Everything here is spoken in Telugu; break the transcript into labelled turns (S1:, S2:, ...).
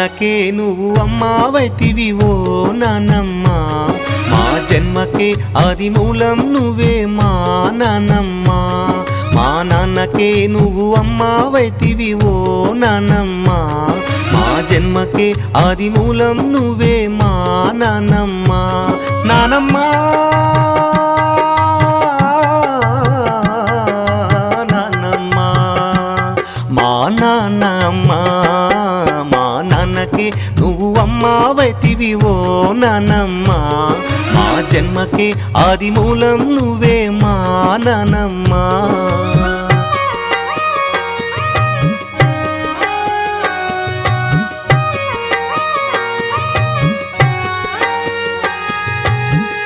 S1: నాన్నకే నువ్వు అమ్మావైతివి ఓ నానమ్మ. మా జన్మకే అది మూలం నువ్వే మా నానమ్మ. మా నాన్నకే నువ్వు అమ్మావైతివి ఓ నానమ్మ. మా జన్మకే అది మూలం నువ్వే మా నానమ్మ. నానమ్మ! నానమ్మ! మా నాన్నమ్మ జన్మకి నాన్నకి నువ్వు అమ్మావైతివి ఓ నానమ్మ. మా జన్మకి ఆది మూలం నువ్వే మా నానమ్మా.